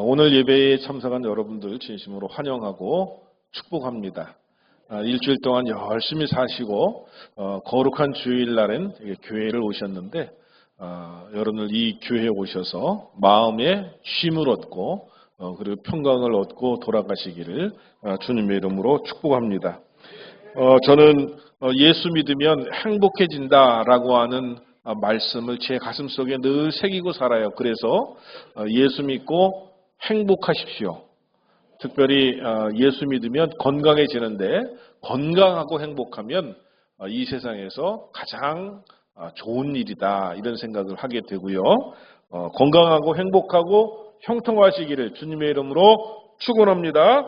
오늘 예배에 참석한 여러분들 진심으로 환영하고 축복합니다. 아, 일주일 동안 열심히 사시고 어, 거룩한 주일날엔 교회를 오셨는데 어, 여러분들 이 교회에 오셔서 마음에 쉼을 얻고 어, 그리고 평강을 얻고 돌아가시기를 주님의 이름으로 축복합니다. 저는 예수 믿으면 행복해진다라고 하는 말씀을 제 가슴 속에 늘 새기고 살아요. 그래서 예수 믿고 행복하십시오. 특별히 어, 예수 믿으면 건강해지는데 건강하고 행복하면 어, 이 세상에서 가장 어, 좋은 일이다 이런 생각을 하게 되고요. 건강하고 행복하고 형통하시기를 주님의 이름으로 축원합니다.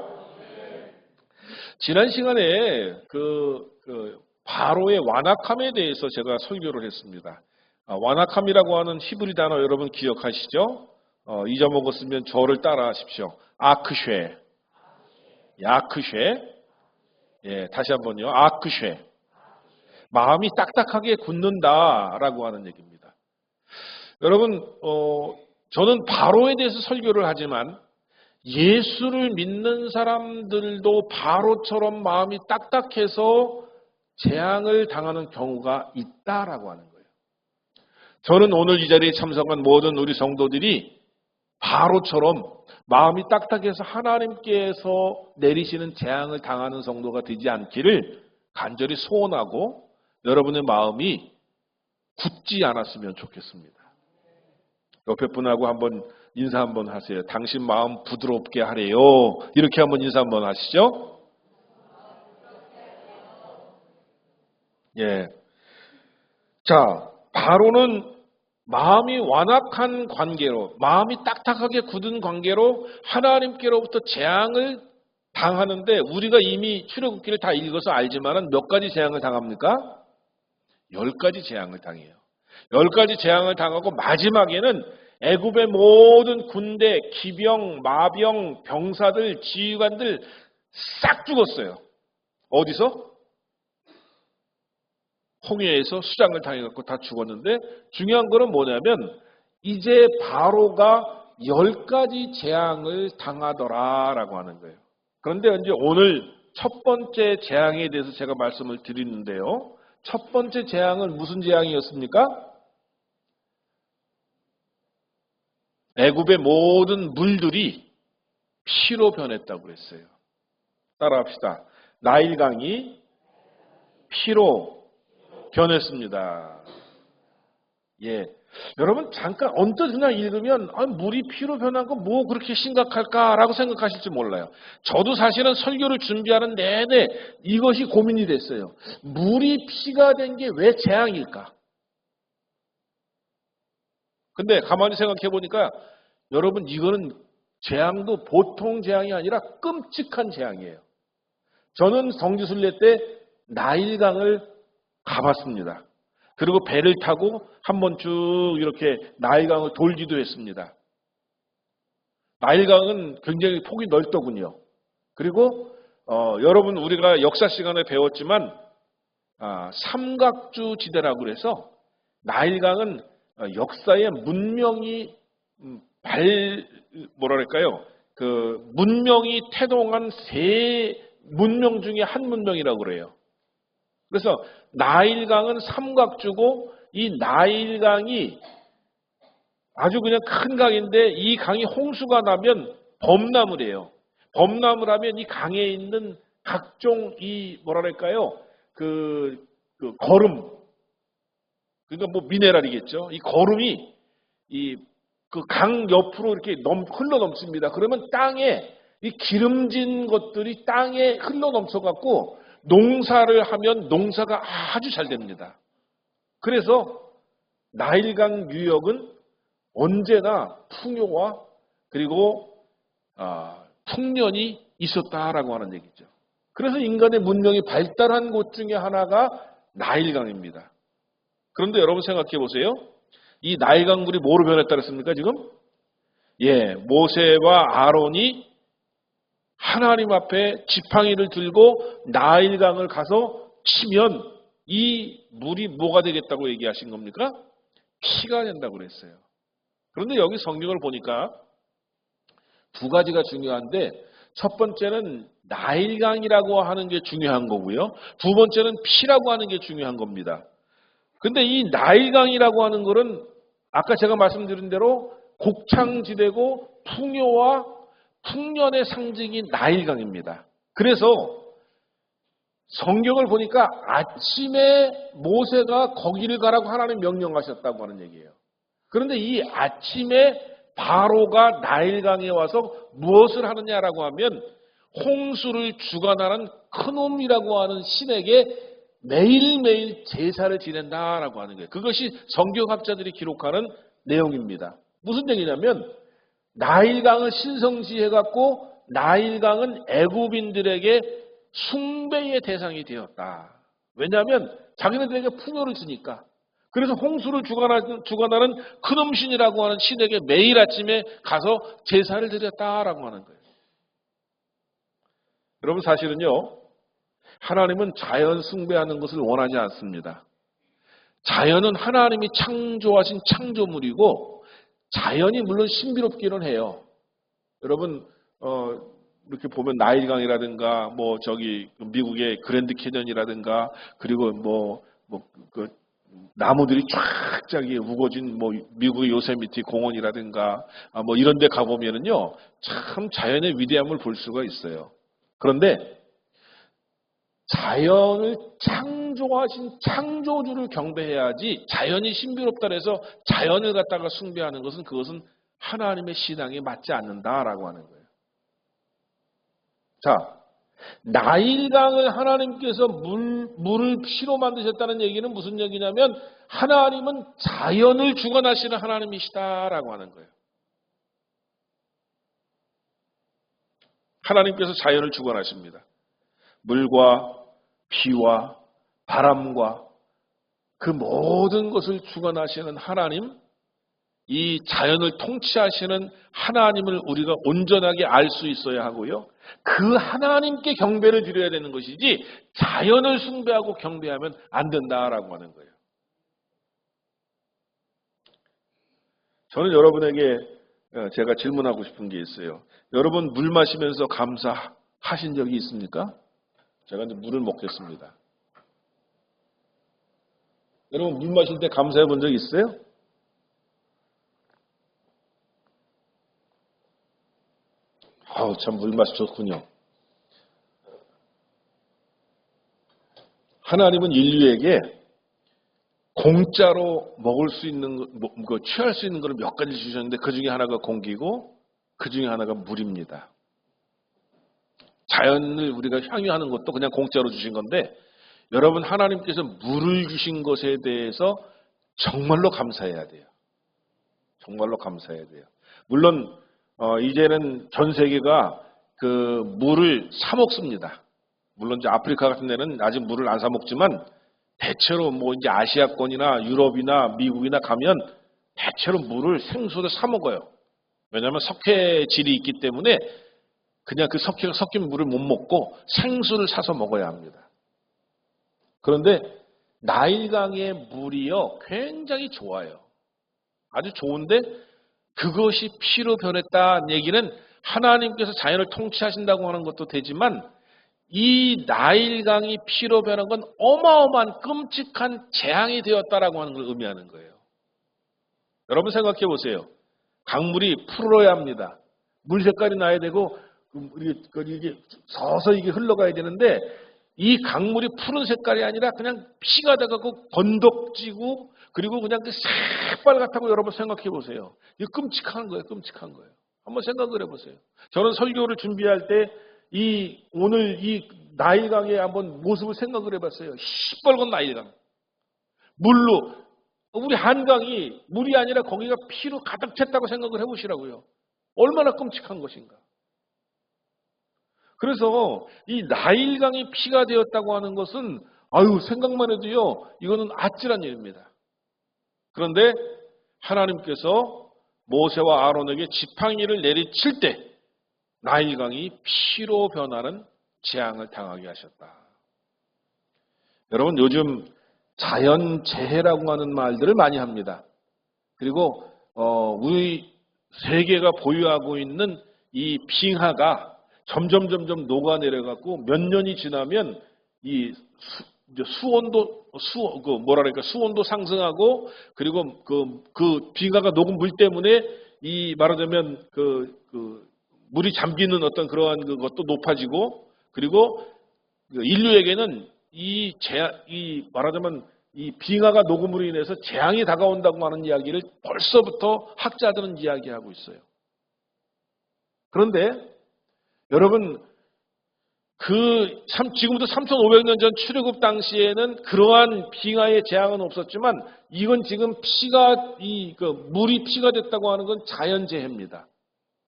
지난 시간에 그, 그 바로의 완악함에 대해서 제가 설교를 했습니다. 아, 완악함이라고 하는 히브리 단어 여러분 기억하시죠? 어, 잊어먹었으면 저를 따라 하십시오. 아크쉐. 야크쉐. 예, 다시 한번요. 아크쉐. 마음이 딱딱하게 굳는다라고 하는 얘기입니다. 여러분, 어, 저는 바로에 대해서 설교를 하지만 예수를 믿는 사람들도 바로처럼 마음이 딱딱해서 재앙을 당하는 경우가 있다라고 하는 거예요. 저는 오늘 이 자리에 참석한 모든 우리 성도들이 바로처럼 마음이 딱딱해서 하나님께서 내리시는 재앙을 당하는 성도가 되지 않기를 간절히 소원하고 여러분의 마음이 굳지 않았으면 좋겠습니다. 옆에 분하고 한번 인사 한번 하세요. 당신 마음 부드럽게 하래요. 이렇게 한번 인사 한번 하시죠. 예. 자, 바로는 마음이 완악한 관계로, 마음이 딱딱하게 굳은 관계로 하나님께로부터 재앙을 당하는데 우리가 이미 출애굽기를 다 읽어서 알지만은 몇 가지 재앙을 당합니까? 열 가지 재앙을 당해요. 열 가지 재앙을 당하고 마지막에는 애굽의 모든 군대, 기병, 마병, 병사들, 지휘관들 싹 죽었어요. 어디서? 홍해에서 수장을 당해갖고 다 죽었는데 중요한 거는 뭐냐면 이제 바로가 열 가지 재앙을 당하더라라고 하는 거예요. 그런데 이제 오늘 첫 번째 재앙에 대해서 제가 말씀을 드리는데요. 첫 번째 재앙은 무슨 재앙이었습니까? 애굽의 모든 물들이 피로 변했다고 그랬어요. 따라합시다. 나일강이 피로 변했습니다. 예. 여러분 잠깐 언뜻 그냥 읽으면 아, 물이 피로 변한 거뭐 그렇게 심각할까라고 생각하실지 몰라요. 저도 사실은 설교를 준비하는 내내 이것이 고민이 됐어요. 물이 피가 된 게 왜 재앙일까? 근데 가만히 생각해 보니까 여러분 이거는 재앙도 보통 재앙이 아니라 끔찍한 재앙이에요. 저는 성지순례 때 나일강을 가봤습니다. 그리고 배를 타고 한번 쭉 이렇게 나일강을 돌기도 했습니다. 나일강은 굉장히 폭이 넓더군요. 그리고 어, 여러분 우리가 역사 시간에 배웠지만 아, 삼각주 지대라고 그래서 나일강은 어, 역사의 문명이 음, 발 뭐랄까요? 그 문명이 태동한 세 문명 중에 한 문명이라고 그래요. 그래서 나일강은 삼각주고 이 나일강이 아주 그냥 큰 강인데 이 강이 홍수가 나면 범람을 하면 이 강에 있는 각종 이 뭐랄까요? 그, 그 거름 그러니까 뭐 미네랄이겠죠. 이 거름이 이 그 강 옆으로 이렇게 넘 흘러 넘습니다. 그러면 땅에 이 기름진 것들이 땅에 흘러 넘쳐 갖고 농사를 하면 농사가 아주 잘 됩니다. 그래서 나일강 유역은 언제나 풍요와 그리고 아, 풍년이 있었다라고 하는 얘기죠. 그래서 인간의 문명이 발달한 곳 중에 하나가 나일강입니다. 그런데 여러분 생각해 보세요. 이 나일강 물이 뭐로 변했다 그랬습니까, 지금? 예, 모세와 아론이 하나님 앞에 지팡이를 들고 나일강을 가서 치면 이 물이 뭐가 되겠다고 얘기하신 겁니까? 피가 된다고 그랬어요. 그런데 여기 성경을 보니까 두 가지가 중요한데 첫 번째는 나일강이라고 하는 게 중요한 거고요. 두 번째는 피라고 하는 게 중요한 겁니다. 근데 이 나일강이라고 하는 것은 아까 제가 말씀드린 대로 곡창지대고 풍요와 풍년의 상징인 나일강입니다. 그래서 성경을 보니까 아침에 모세가 거기를 가라고 하나님 명령하셨다고 하는 얘기예요. 그런데 이 아침에 바로가 나일강에 와서 무엇을 하느냐라고 하면 홍수를 주관하는 큰놈이라고 하는 신에게 매일매일 제사를 지낸다라고 하는 거예요. 그것이 성경학자들이 기록하는 내용입니다. 무슨 얘기냐면 나일강을 신성시해갖고 나일강은 애굽인들에게 숭배의 대상이 되었다. 왜냐하면 자기네들에게 풍요를 주니까. 그래서 홍수를 주관하는, 주관하는 큰음신이라고 하는 신에게 매일 아침에 가서 제사를 드렸다라고 하는 거예요. 여러분 사실은요. 하나님은 자연 숭배하는 것을 원하지 않습니다. 자연은 하나님이 창조하신 창조물이고 자연이 물론 신비롭기는 해요. 여러분 어, 이렇게 보면 나일강이라든가 뭐 저기 미국의 그랜드 캐년이라든가 그리고 뭐 뭐그 나무들이 쫙 저기 우거진 뭐 미국의 요세미티 공원이라든가 아, 뭐 이런 데 가보면은요 참 자연의 위대함을 볼 수가 있어요. 그런데 자연을 창조하신 창조주를 경배해야지 자연이 신비롭다 해서 자연을 갖다가 숭배하는 것은 그것은 하나님의 신앙에 맞지 않는다라고 하는 거예요. 자, 나일강을 하나님께서 물, 물을 피로 만드셨다는 얘기는 무슨 얘기냐면 하나님은 자연을 주관하시는 하나님이시다라고 하는 거예요. 하나님께서 자연을 주관하십니다. 물과 비와 바람과 그 모든 것을 주관하시는 하나님, 이 자연을 통치하시는 하나님을 우리가 온전하게 알 수 있어야 하고요. 그 하나님께 경배를 드려야 되는 것이지 자연을 숭배하고 경배하면 안 된다라고 하는 거예요. 저는 여러분에게 어, 제가 질문하고 싶은 게 있어요. 여러분 물 마시면서 감사하신 적이 있습니까? 제가 이제 물을 먹겠습니다. 여러분 물 마실 때 감사해 본 적 있어요? 아우 참 물 맛이 좋군요. 하나님은 인류에게 공짜로 먹을 수 있는 거, 뭐, 뭐 취할 수 있는 것을 몇 가지 주셨는데 그 중에 하나가 공기고 그 중에 하나가 물입니다. 자연을 우리가 향유하는 것도 그냥 공짜로 주신 건데 여러분 하나님께서 물을 주신 것에 대해서 정말로 감사해야 돼요. 정말로 감사해야 돼요. 물론 어, 이제는 전 세계가 그 물을 사 먹습니다. 물론 이제 아프리카 같은 데는 아직 물을 안 사 먹지만 대체로 뭐 이제 아시아권이나 유럽이나 미국이나 가면 대체로 물을 생수를 사 먹어요. 왜냐하면 석회질이 있기 때문에 그냥 그 석회가 섞인 물을 못 먹고 생수를 사서 먹어야 합니다. 그런데 나일강의 물이요 굉장히 좋아요. 아주 좋은데 그것이 피로 변했다는 얘기는 하나님께서 자연을 통치하신다고 하는 것도 되지만 이 나일강이 피로 변한 건 어마어마한 끔찍한 재앙이 되었다라고 하는 걸 의미하는 거예요. 여러분 생각해 보세요. 강물이 푸르러야 합니다. 물 색깔이 나야 되고 이게 서서 이게 흘러가야 되는데 이 강물이 푸른 색깔이 아니라 그냥 피가 돼갖고 건덕지고 그리고 그냥 그 새빨갛다고 여러분 생각해 보세요. 이거 끔찍한 거예요. 끔찍한 거예요. 한번 생각을 해보세요. 저는 설교를 준비할 때 이 오늘 이 나일강의 한번 모습을 생각을 해봤어요. 시뻘건 나일강. 물로 우리 한강이 물이 아니라 거기가 피로 가득 찼다고 생각을 해보시라고요. 얼마나 끔찍한 것인가. 그래서 이 나일강이 피가 되었다고 하는 것은 아유 생각만 해도요 이거는 아찔한 일입니다. 그런데 하나님께서 모세와 아론에게 지팡이를 내리칠 때 나일강이 피로 변하는 재앙을 당하게 하셨다. 여러분 요즘 자연 재해라고 하는 말들을 많이 합니다. 그리고 어, 우리 세계가 보유하고 있는 이 빙하가 점점 점점 녹아내려갖고 몇 년이 지나면 이 수, 이제 수온도 수, 그 뭐랄까 수온도 상승하고 그리고 그, 그 빙하가 녹은 물 때문에 이 말하자면 그, 그 물이 잠기는 어떤 그러한 그것도 높아지고 그리고 그 인류에게는 이 재, 이 말하자면 이 빙하가 녹음으로 인해서 재앙이 다가온다고 하는 이야기를 벌써부터 학자들은 이야기하고 있어요. 그런데 여러분 그 지금부터 3,500년 전 출애굽 당시에는 그러한 빙하의 재앙은 없었지만 이건 지금 피가 이 그 물이 피가 됐다고 하는 건 자연 재해입니다.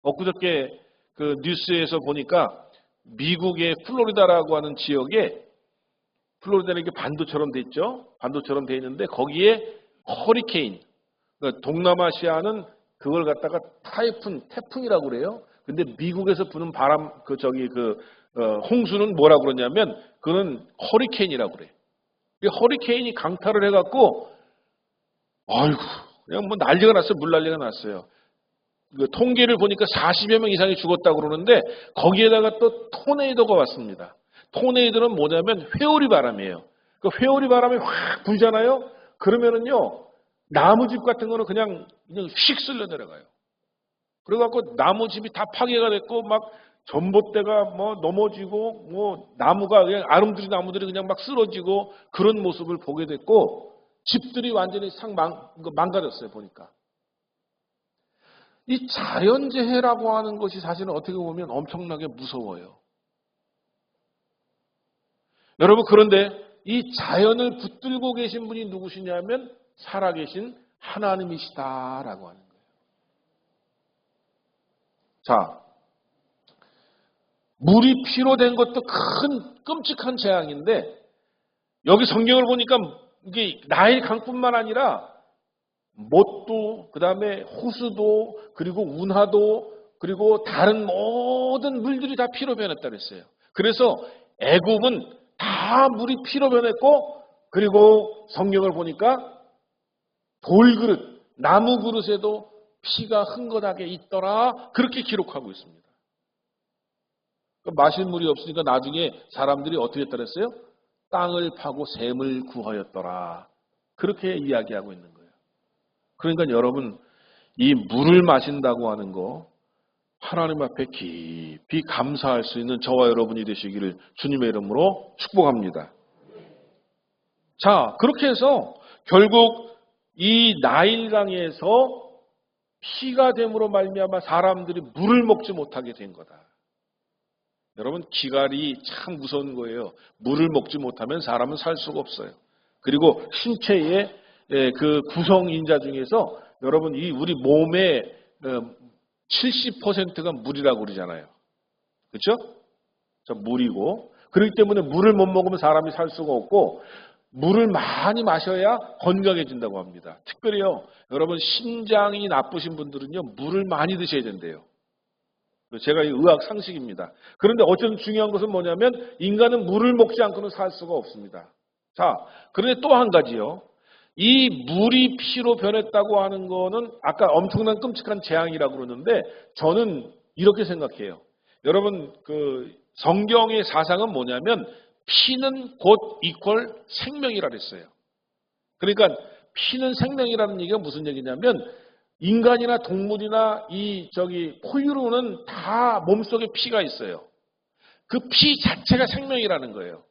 엊그저께 그 뉴스에서 보니까 미국의 플로리다라고 하는 지역에 플로리다는 이게 반도처럼 돼 있죠. 반도처럼 돼 있는데 거기에 허리케인, 그러니까 동남아시아는 그걸 갖다가 타이푼, 태풍이라고 그래요. 근데 미국에서 부는 바람, 그 저기 그 어, 홍수는 뭐라고 그러냐면 그는 허리케인이라고 그래. 허리케인이 강타를 해갖고 아이고 그냥 뭐 난리가 났어요. 물 난리가 났어요. 그 통계를 보니까 40여 명 이상이 죽었다고 그러는데 거기에다가 또 토네이도가 왔습니다. 토네이도는 뭐냐면 회오리 바람이에요. 그 회오리 바람이 확 불잖아요. 그러면은요 나무집 같은 거는 그냥 그냥 휙 쓸려 내려가요. 그래갖고 나무 집이 다 파괴가 됐고 막 전봇대가 뭐 넘어지고 뭐 나무가 그냥 아름드리 나무들이 그냥 막 쓰러지고 그런 모습을 보게 됐고 집들이 완전히 상 망, 망가졌어요 보니까. 이 자연재해라고 하는 것이 사실은 어떻게 보면 엄청나게 무서워요. 여러분 그런데 이 자연을 붙들고 계신 분이 누구시냐면 살아계신 하나님이시다라고 하는. 자, 물이 피로 된 것도 큰 끔찍한 재앙인데 여기 성경을 보니까 이게 나일 강뿐만 아니라 못도 그다음에 호수도 그리고 운하도 그리고 다른 모든 물들이 다 피로 변했다 그랬어요. 그래서 애굽은 다 물이 피로 변했고 그리고 성경을 보니까 돌그릇, 나무 그릇에도 피가 흥건하게 있더라 그렇게 기록하고 있습니다. 마실 물이 없으니까 나중에 사람들이 어떻게 했다 그랬어요? 땅을 파고 샘을 구하였더라. 그렇게 이야기하고 있는 거예요. 그러니까 여러분 이 물을 마신다고 하는 거 하나님 앞에 깊이 감사할 수 있는 저와 여러분이 되시기를 주님의 이름으로 축복합니다. 자, 그렇게 해서 결국 이 나일강에서 피가 됨으로 말미암아 사람들이 물을 먹지 못하게 된 거다. 여러분 기갈이 참 무서운 거예요. 물을 먹지 못하면 사람은 살 수가 없어요. 그리고 신체의 그 구성 인자 중에서 여러분 이 우리 몸의 70%가 물이라고 그러잖아요. 그렇죠? 저 물이고 그렇기 때문에 물을 못 먹으면 사람이 살 수가 없고 물을 많이 마셔야 건강해진다고 합니다. 특별히요, 여러분 심장이 나쁘신 분들은요 물을 많이 드셔야 된대요. 제가 이 의학 상식입니다. 그런데 어쨌든 중요한 것은 뭐냐면 인간은 물을 먹지 않고는 살 수가 없습니다. 자, 그런데 또 한 가지요. 이 물이 피로 변했다고 하는 거는 아까 엄청난 끔찍한 재앙이라고 그러는데 저는 이렇게 생각해요. 여러분 그 성경의 사상은 뭐냐면 피는 곧 이퀄 생명이라 그랬어요. 그러니까 피는 생명이라는 얘기가 무슨 얘기냐면 인간이나 동물이나 이 저기 포유류는 다 몸속에 피가 있어요. 그 피 자체가 생명이라는 거예요.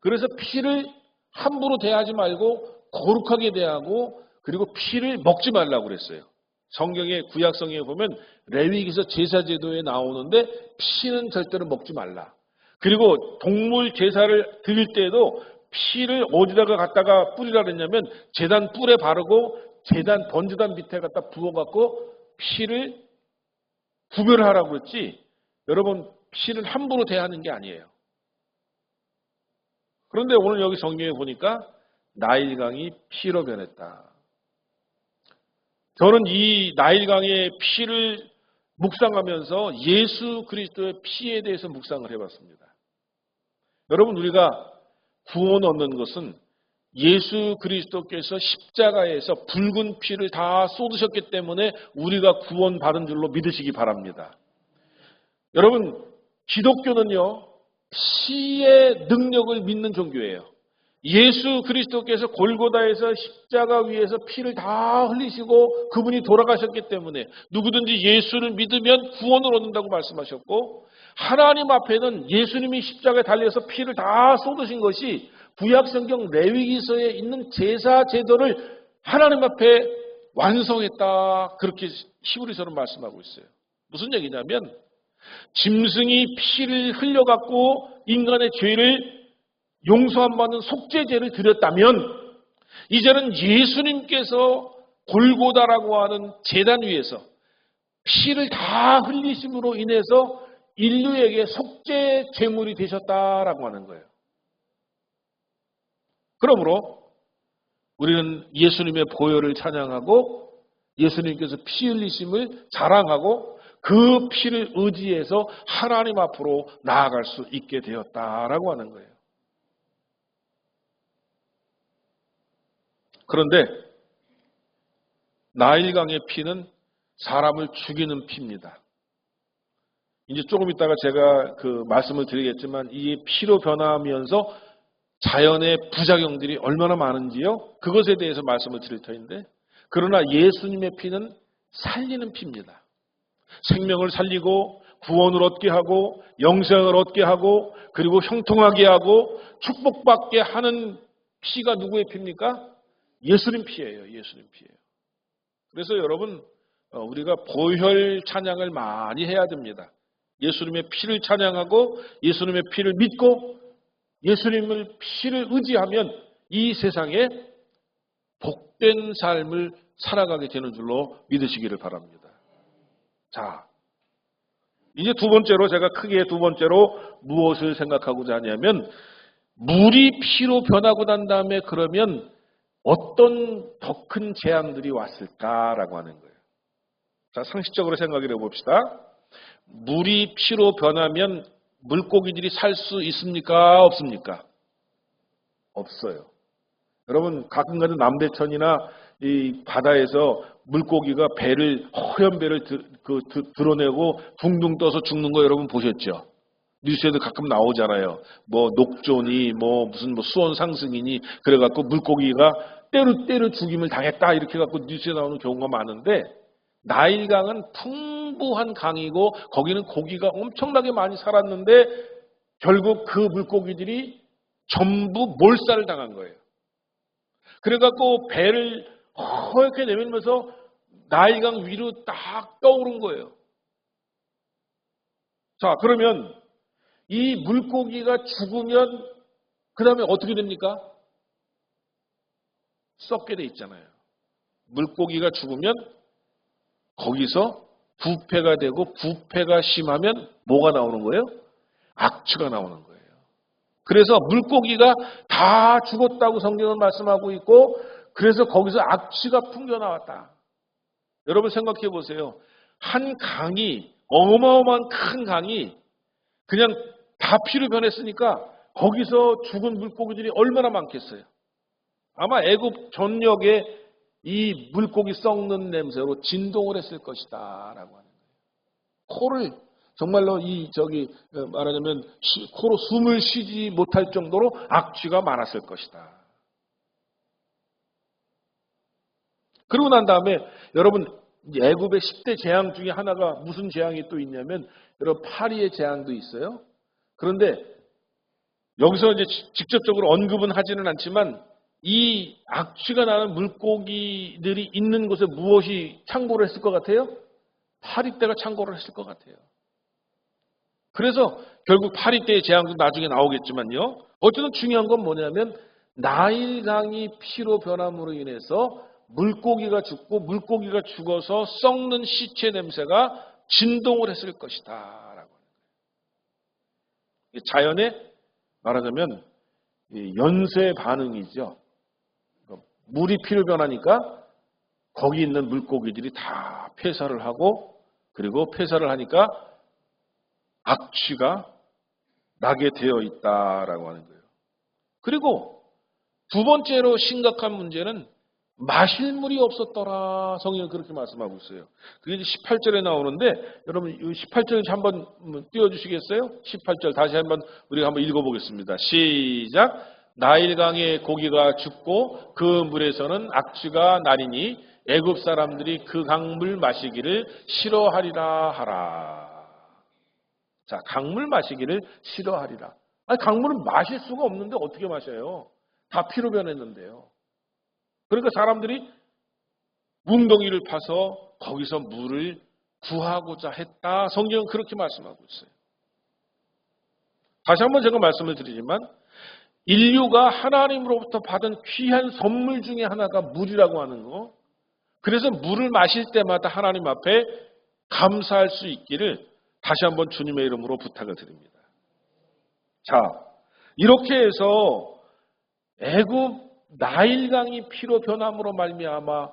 그래서 피를 함부로 대하지 말고 거룩하게 대하고 그리고 피를 먹지 말라고 그랬어요. 성경의 구약성에 보면 레위기서 제사 제도에 나오는데 피는 절대로 먹지 말라. 그리고 동물 제사를 드릴 때에도 피를 어디다가 갖다가 뿌리라 그랬냐면 재단 뿔에 바르고 재단 번지단 밑에 갖다 부어 갖고 피를 구별하라고 그랬지. 여러분 피를 함부로 대하는 게 아니에요. 그런데 오늘 여기 성경에 보니까 나일강이 피로 변했다. 저는 이 나일강의 피를 묵상하면서 예수 그리스도의 피에 대해서 묵상을 해봤습니다. 여러분 우리가 구원 얻는 것은 예수 그리스도께서 십자가에서 붉은 피를 다 쏟으셨기 때문에 우리가 구원받은 줄로 믿으시기 바랍니다. 여러분, 기독교는요, 피의 능력을 믿는 종교예요. 예수 그리스도께서 골고다에서 십자가 위에서 피를 다 흘리시고 그분이 돌아가셨기 때문에 누구든지 예수를 믿으면 구원을 얻는다고 말씀하셨고 하나님 앞에는 예수님이 십자가에 달려서 피를 다 쏟으신 것이 구약성경 레위기서에 있는 제사 제도를 하나님 앞에 완성했다. 그렇게 히브리서는 말씀하고 있어요. 무슨 얘기냐면 짐승이 피를 흘려갖고 인간의 죄를 용서함 받는 속죄제를 드렸다면 이제는 예수님께서 골고다라고 하는 재단 위에서 피를 다 흘리심으로 인해서 인류에게 속죄 제물이 되셨다라고 하는 거예요. 그러므로 우리는 예수님의 보혈을 찬양하고 예수님께서 피 흘리심을 자랑하고 그 피를 의지해서 하나님 앞으로 나아갈 수 있게 되었다라고 하는 거예요. 그런데 나일강의 피는 사람을 죽이는 피입니다. 이제 조금 있다가 제가 그 말씀을 드리겠지만 이 피로 변화하면서 자연의 부작용들이 얼마나 많은지요? 그것에 대해서 말씀을 드릴 터인데 그러나 예수님의 피는 살리는 피입니다. 생명을 살리고 구원을 얻게 하고 영생을 얻게 하고 그리고 형통하게 하고 축복받게 하는 피가 누구의 피입니까? 예수님 피예요. 예수님 피예요. 그래서 여러분 어, 우리가 보혈 찬양을 많이 해야 됩니다. 예수님의 피를 찬양하고 예수님의 피를 믿고 예수님을 피를 의지하면 이 세상에 복된 삶을 살아가게 되는 줄로 믿으시기를 바랍니다. 자, 이제 두 번째로 제가 크게 두 번째로 무엇을 생각하고자 하냐면 물이 피로 변하고 난 다음에 그러면 어떤 더 큰 재앙들이 왔을까라고 하는 거예요. 자, 상식적으로 생각을 해봅시다. 물이 피로 변하면 물고기들이 살 수 있습니까? 없습니까? 없어요. 여러분, 가끔 가는 남대천이나 이 바다에서 물고기가 배를, 허연 배를 드, 그, 드, 드러내고 둥둥 떠서 죽는 거 여러분 보셨죠? 뉴스에도 가끔 나오잖아요. 뭐 녹존이 뭐 무슨 뭐 수온 상승이니 그래 갖고 물고기가 때로 때로 죽임을 당했다 이렇게 갖고 뉴스에 나오는 경우가 많은데 나일강은 풍부한 강이고 거기는 고기가 엄청나게 많이 살았는데 결국 그 물고기들이 전부 몰살을 당한 거예요. 그래갖고 배를 허옇게 내밀면서 나일강 위로 딱 떠오른 거예요. 자, 그러면 이 물고기가 죽으면 그 다음에 어떻게 됩니까? 썩게 돼 있잖아요. 물고기가 죽으면 거기서 부패가 되고 부패가 심하면 뭐가 나오는 거예요? 악취가 나오는 거예요. 그래서 물고기가 다 죽었다고 성경은 말씀하고 있고 그래서 거기서 악취가 풍겨 나왔다. 여러분 생각해 보세요. 한 강이 어마어마한 큰 강이 그냥 다 피로 변했으니까 거기서 죽은 물고기들이 얼마나 많겠어요. 아마 애굽 전역에 이 물고기 썩는 냄새로 진동을 했을 것이다 라고 하는 거예요. 코를 정말로 이 저기 어, 말하자면 코로 숨을 쉬지 못할 정도로 악취가 많았을 것이다. 그러고 난 다음에 여러분 애굽의 10대 재앙 중에 하나가 무슨 재앙이 또 있냐면 여러분 파리의 재앙도 있어요. 그런데 여기서 이제 직접적으로 언급은 하지는 않지만 이 악취가 나는 물고기들이 있는 곳에 무엇이 창고를 했을 것 같아요? 파리떼가 창고를 했을 것 같아요. 그래서 결국 파리떼의 재앙도 나중에 나오겠지만요. 어쨌든 중요한 건 뭐냐면 나일강이 피로 변함으로 인해서 물고기가 죽고 물고기가 죽어서 썩는 시체 냄새가 진동을 했을 것이다. 자연의 말하자면 연쇄 반응이죠. 물이 피로 변하니까 거기 있는 물고기들이 다 폐사를 하고 그리고 폐사를 하니까 악취가 나게 되어 있다라고 하는 거예요. 그리고 두 번째로 심각한 문제는 마실 물이 없었더라. 성경은 그렇게 말씀하고 있어요. 그게 이제 18절에 나오는데 여러분 이 18절 한번 띄워주시겠어요? 18절 다시 한번 우리가 한번 읽어보겠습니다. 시작. 나일강의 고기가 죽고 그 물에서는 악취가 나리니 애굽 사람들이 그 강물 마시기를 싫어하리라 하라. 자, 강물 마시기를 싫어하리라. 아니, 강물은 마실 수가 없는데 어떻게 마셔요? 다 피로 변했는데요. 그러니까 사람들이 웅덩이를 파서 거기서 물을 구하고자 했다. 성경은 그렇게 말씀하고 있어요. 다시 한번 제가 말씀을 드리지만 인류가 하나님으로부터 받은 귀한 선물 중에 하나가 물이라고 하는 거. 그래서 물을 마실 때마다 하나님 앞에 감사할 수 있기를 다시 한번 주님의 이름으로 부탁을 드립니다. 자, 이렇게 해서 애굽 나일강이 피로 변함으로 말미암아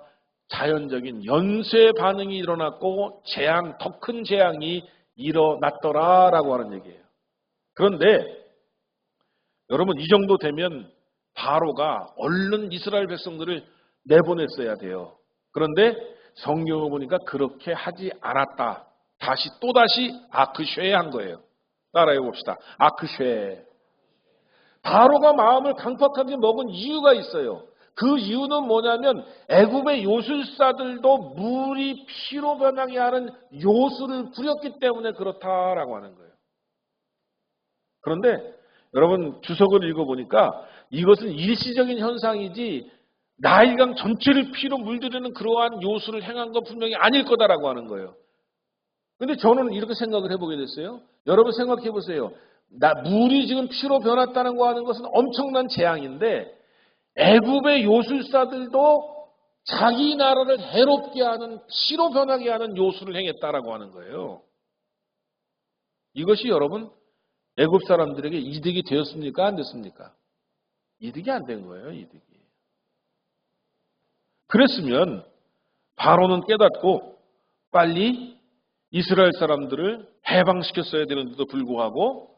자연적인 연쇄 반응이 일어났고 재앙 더 큰 재앙이 일어났더라라고 하는 얘기예요. 그런데 여러분 이 정도 되면 바로가 얼른 이스라엘 백성들을 내보냈어야 돼요. 그런데 성경을 보니까 그렇게 하지 않았다. 다시 또다시 아크쉐에 한 거예요. 따라해 봅시다. 아크쉐. 바로가 마음을 강팍하게 먹은 이유가 있어요. 그 이유는 뭐냐면 애굽의 요술사들도 물이 피로 변하게 하는 요술을 부렸기 때문에 그렇다라고 하는 거예요. 그런데 여러분 주석을 읽어보니까 이것은 일시적인 현상이지 나일강 전체를 피로 물들이는 그러한 요술을 행한 건 분명히 아닐 거다라고 하는 거예요. 근데 저는 이렇게 생각을 해보게 됐어요. 여러분 생각해 보세요. 나 물이 지금 피로 변했다는 거 하는 것은 엄청난 재앙인데 애굽의 요술사들도 자기 나라를 해롭게 하는 피로 변하게 하는 요술을 행했다라고 하는 거예요. 이것이 여러분 애굽 사람들에게 이득이 되었습니까? 안 됐습니까? 이득이 안 된 거예요, 이득이. 그랬으면 바로는 깨닫고 빨리 이스라엘 사람들을 해방시켰어야 되는데도 불구하고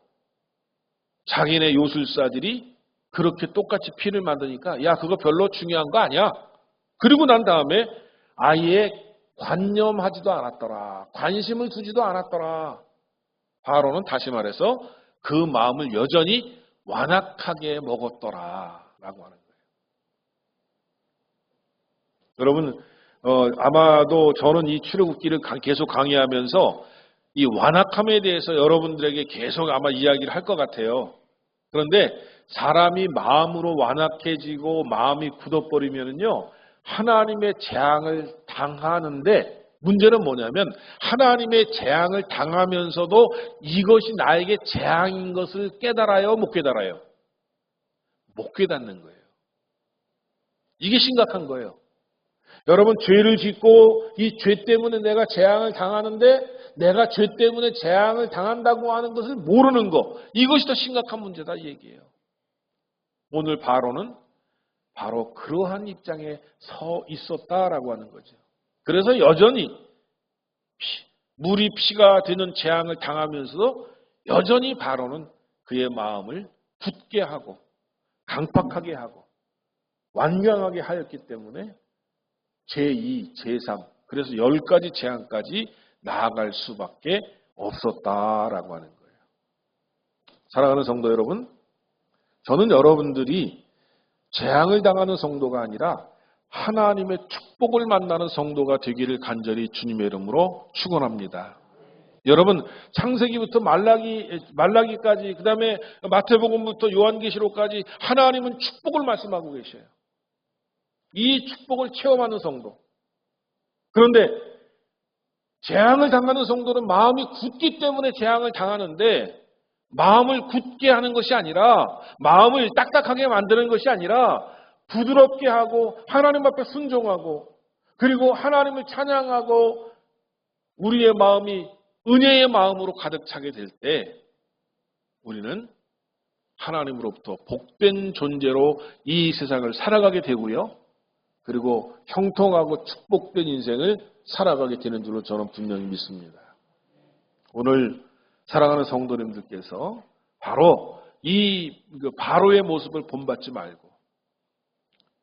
자기네 요술사들이 그렇게 똑같이 피를 만드니까 야 그거 별로 중요한 거 아니야. 그리고 난 다음에 아예 관념하지도 않았더라. 관심을 두지도 않았더라. 바로는 다시 말해서 그 마음을 여전히 완악하게 먹었더라. 라고 하는 거예요. 여러분, 어, 아마도 저는 이 출애굽기를 계속 강의하면서 이 완악함에 대해서 여러분들에게 계속 아마 이야기를 할 것 같아요. 그런데 사람이 마음으로 완악해지고 마음이 굳어버리면요 하나님의 재앙을 당하는데 문제는 뭐냐면 하나님의 재앙을 당하면서도 이것이 나에게 재앙인 것을 깨달아요, 못 깨달아요? 못 깨닫는 거예요. 이게 심각한 거예요. 여러분 죄를 짓고 이 죄 때문에 내가 재앙을 당하는데 내가 죄 때문에 재앙을 당한다고 하는 것을 모르는 거 이것이 더 심각한 문제다 이 얘기예요. 오늘 바로는 바로 그러한 입장에 서 있었다라고 하는 거죠. 그래서 여전히 피, 물이 피가 되는 재앙을 당하면서도 여전히 바로는 그의 마음을 굳게 하고 강팍하게 하고 완강하게 하였기 때문에 제2, 제3 그래서 열 가지 재앙까지 나아갈 수밖에 없었다라고 하는 거예요. 사랑하는 성도 여러분, 저는 여러분들이 재앙을 당하는 성도가 아니라 하나님의 축복을 만나는 성도가 되기를 간절히 주님의 이름으로 축원합니다. 여러분 창세기부터 말라기 말라기까지 그다음에 마태복음부터 요한계시록까지 하나님은 축복을 말씀하고 계셔요. 이 축복을 체험하는 성도. 그런데 재앙을 당하는 성도는 마음이 굳기 때문에 재앙을 당하는데 마음을 굳게 하는 것이 아니라 마음을 딱딱하게 만드는 것이 아니라 부드럽게 하고 하나님 앞에 순종하고 그리고 하나님을 찬양하고 우리의 마음이 은혜의 마음으로 가득 차게 될 때 우리는 하나님으로부터 복된 존재로 이 세상을 살아가게 되고요. 그리고 형통하고 축복된 인생을 살아가게 되는 줄로 저는 분명히 믿습니다. 오늘 사랑하는 성도님들께서 바로 이그 바로의 모습을 본받지 말고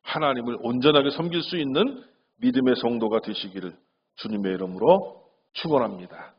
하나님을 온전하게 섬길 수 있는 믿음의 성도가 되시기를 주님의 이름으로 축원합니다.